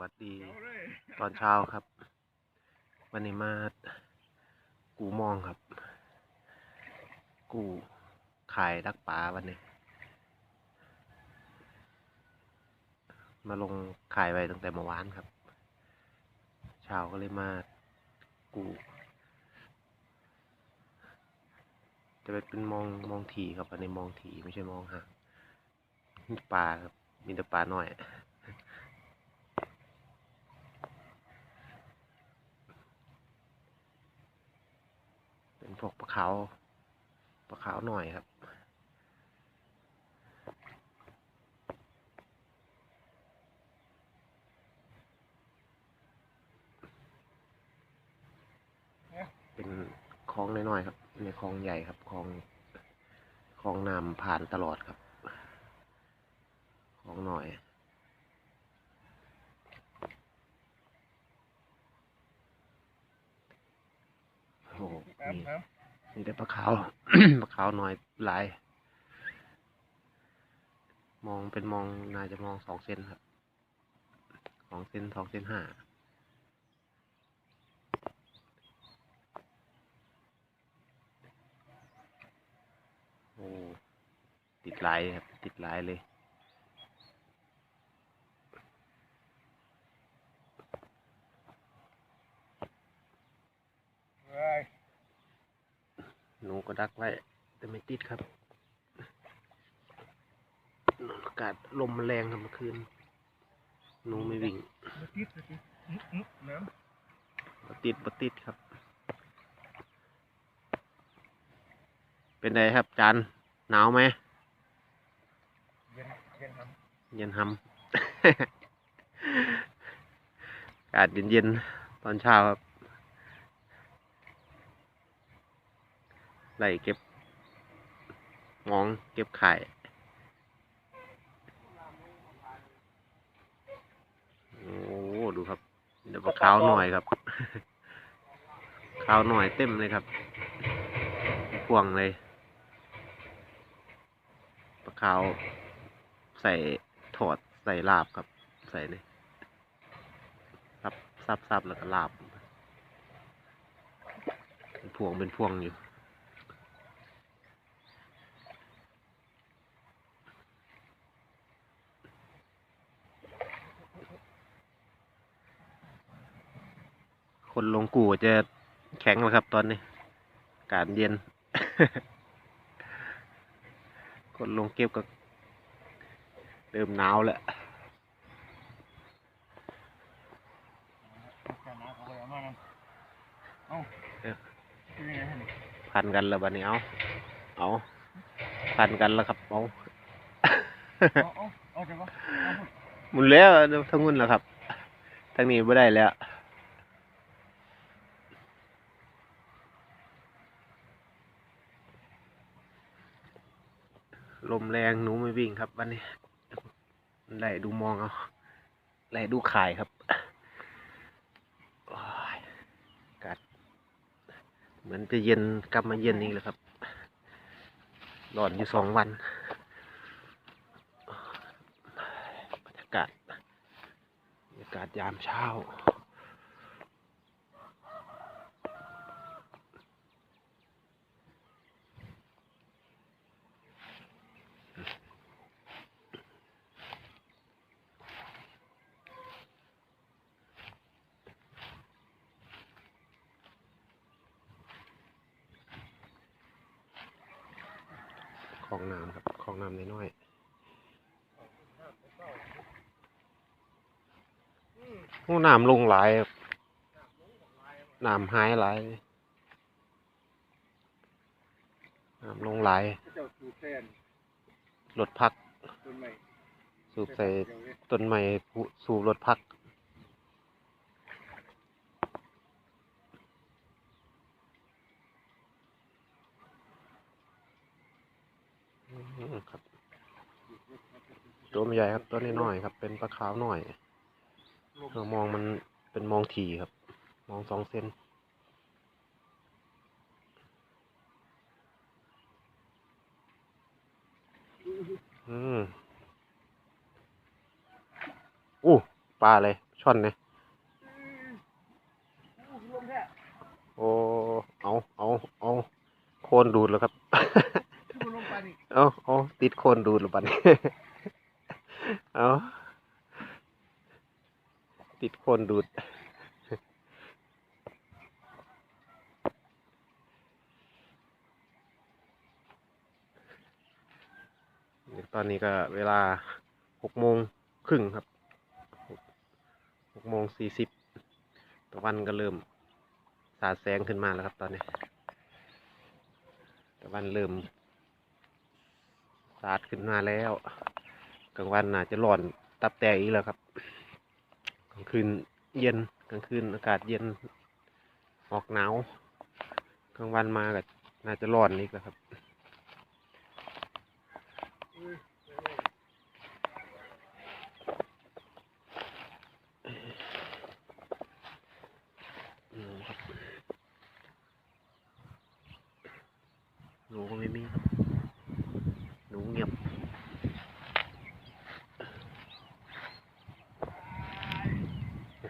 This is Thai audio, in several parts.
วัสดีตอนเช้าครับ วันนี้มากูมองครับ กูขายดักปลาวันนี้ มาลงขายไว้ตั้งแต่เมื่อวานครับ เช้าก็เลยมากูจะเป็นมองมองทีครับอันนี้มองทีไม่ใช่มองห่างปลาครับมีแต่ปลาน้อย เป็นพวกปลา ขาวปลาขาวหน่อยครับ เป็นคลองน้อยๆครับในคลองใหญ่ครับคลองคลองน้ำผ่านตลอดครับคลองหน่อยโอ้โหมี มีแต่ปลาขาวปลาขาวหน่อยหลาย มองเป็นมองน่าจะมองสองเซนครับสองเซนสองเซนห้าโอ้ติดลายครับ ติดลายเลย หนูก็ ดักไว้ แต่ไม่ติดครับอากาศลมมันแรงครับเมื่อคืนหนูไม่วิ่งติดติดน้บ่ติดบ่ติดครับ เป็นไงครับจานหนาวไหมำเย็นเย็นครับเย็นหำอากาศเย็นๆตอนเช้าครับ ไล่เก็บมองเก็บไข่โอ้ดูครับ เดี๋ยวปลาขาวหน่อยครับขาวหน่อยเต็มเลยครับพวงเลยปลาขาวใส่ถอดใส่ลาบครับ ใส่เลยซับซับซับแล้วก็ลาบ เป็นพวงเป็นพวงอยู่ คนลงกูจะแข็งแล้วครับตอนนี้อากาศเย็น คนลงเก็บก็เริ่มหนาวแล้วแค่น้ำเขาไปเอามานะเอ้าเป็นยังไงฮะนี่พันกันแล้วบัดนี้เอาเอาพันกันแล้วครับเอาเอาเอาเอาจังวะเอาพุ่นหมุนแล้วทั้งมุนแล้วครับ ทั้งนี้ไม่ได้แล้ว ลมแรงหนูไม่วิ่งครับวันนี้ไล่ดูมองเอาไล่ดูขายครับอากาศเหมือนจะเย็นกลับมาเย็นอีกแล้วครับร้อนอยู่สองวันบรรยากาศบรรยากาศยามเช้า ของน้ำครับของน้ำน้อยๆโอ้น้ำลงหลายครับน้ำหายหลายน้ำลงหลายเจ้าสูบแทนรถพักต้นไม้สูบใส่ต้นไม้ผู้สูบรถพัก อืม ครับตัวไม่ใหญ่ครับตัวน้อยๆครับ เป็นปลาขาวหน่อยเรามองมันเป็นมองถี่ครับ มองสองเซนอืมอู้ปลาเลยช่อนเนี่ยรวมแท้โอ้ เอา เอา เอา โคนดูดแล้วครับที่มันลงไปนี่ เอาเอาติดโคนดูดแล้วบัดนี้เอาติดโคนดูดตอนนี้ก็เวลาหกโมงครึ่งครับหกโมงสี่สิบตะวันก็เริ่มสาดแสงขึ้นมาแล้วครับตอนนี้ตะวันเริ่ม สาดขึ้นมาแล้วกลางวันน่าจะร้อนตับแตกอีกแล้วครับกลางคืนเย็นกลางคืนอากาศเย็นออกหนาวกลางวันมาก็น่าจะร้อนอีกแล้วครับหนูครับหนูก็ไม่มีครับหนูเงียบ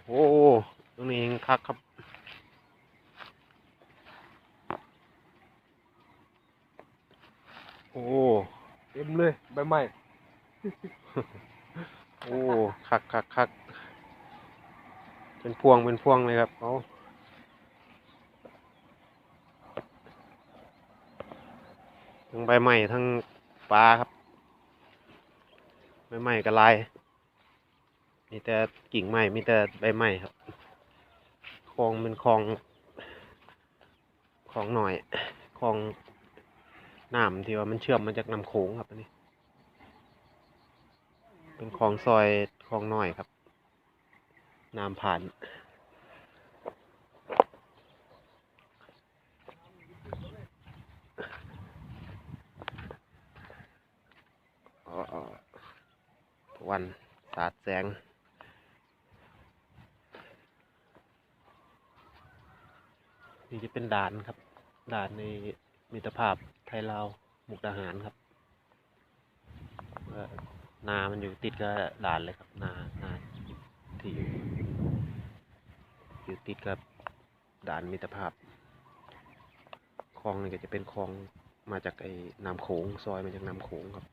โอ้โหตรงนี้เอง คักครับ โอ้เต็มเลยใบไม้โอ้คักคักคักเป็นพวงเป็นพวงเลยครับเอาทั้งใบไม้ทั้งปลาครับใบไม้กระลาย มีแต่กิ่งไม้มีแต่ใบไม้ครับคล องเป็นคลองคลองหน่อยคลองน้ำที่ว่ามันเชื่อมมาจากน้ำโขงครับอันนี้ เป็นคลองซอยคลองหน้อยครับน้ำผ่านอ๋อวันสาดแสง นี่จะเป็นด่านครับ ด่านในมิตรภาพไทยลาวมุกดาหารครับนา มันอยู่ติดกับด่านเลยครับ นา นาที่อยู่อยู่ติดกับด่านมิตรภาพคลองนี่ก็จะเป็นคลองมาจากไอ้น้ำโขงซอยมาจากน้ำโขงครับ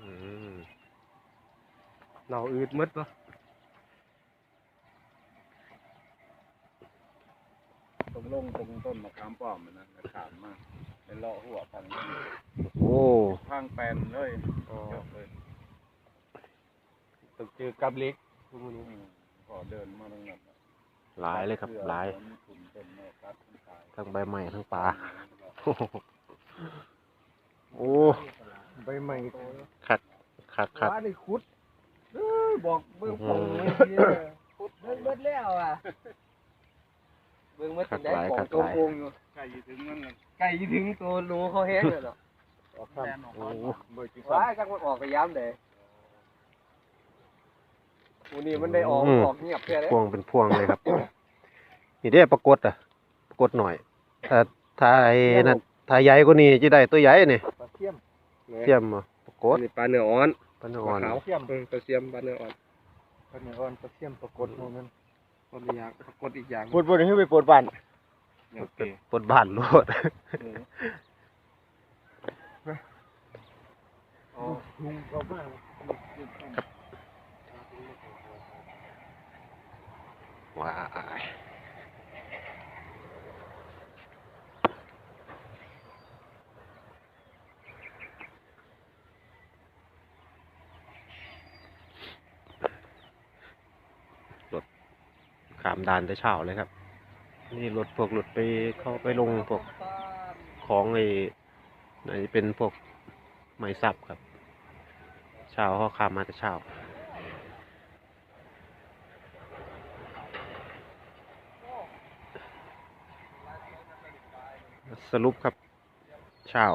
อืม เราอืดมดปะตรงลงตรงต้นมะขามป้อมมันนะขามมากเป็นเลาะหัวพังโอ้พังแปนเลยเยอะเลยตึกเจอกับเล็กพวกนี้พอเดินมาตรงนั้นหลายเลยครับหลายขุนต้นไม้ครับตายทั้งใบไม้ทั้งปลาโอ้โหโอ้ใบไม้คักคักคักว่าได้ขุดเอ้ย บอกเบิ่งปองอื้อหือไว้เดียวขุดเบิ่งเบิดแล้วอะเบิ่งเบิดคักได้หลายปองคักตัวหลายโกงอยู่ใกล้ถึงมันใกล้ถึงตัวหนูเขาแห้งเลยเนาะโอ้โหว้ายจังมันออกไปย้ำเด้วันนี้มันได้ออกอืมออกเงียบแค่เลยพวงเป็นพวงเลยครับ นี่ได้ปรากฏอะ ปรากฏหน่อยถ้าถ้าไอ้นั่นถ้าใหญ่กว่านี้จะได้ตัวใหญ่นี่ปลาเทียมเทียมอะปรากฏนี่ปลาเนื้ออ่อน ปานอ่อนขาวเทียมปลาเทียมปลาเนื้ออ่อนปลาเนื้ออ่อนปลาเทียมปรากฏโมนั้นคนละอย่างปรากฏอีกอย่างปวดปวดให้ไปปวดบ้านโอเคปวดบ้านโลดอ๋อลุงเขาบ้างว้ายรถขามด่านแต่เช้าเลยครับ นี่รถพวกรถไปเข้าไปลงพวกของไอ้ไหนเป็นพวกไม้สับครับเช้าเขาขามมาแต่เช้าสรุปครับเช้า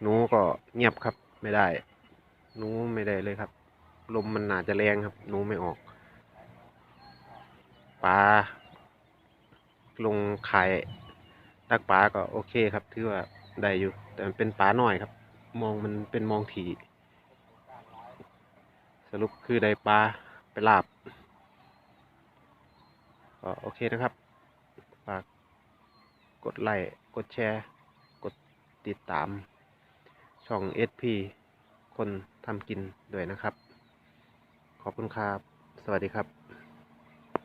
หนูก็เงียบครับ ไม่ได้หนูไม่ได้เลยครับ ลมมันหนาจะแรงครับหนูไม่ออก ปลาลงขายดักปลาก็โอเคครับถือว่าได้อยู่ แต่มันเป็นปลาหน่อยครับ มองมันเป็นมองถีสรุปคือได้ปลาไปลาบก็โอเคนะครับฝากกดไลค์กดแชร์ กดติดตาม ช่อง SP คนทำกินด้วยนะครับ ขอบคุณครับ สวัสดีครับ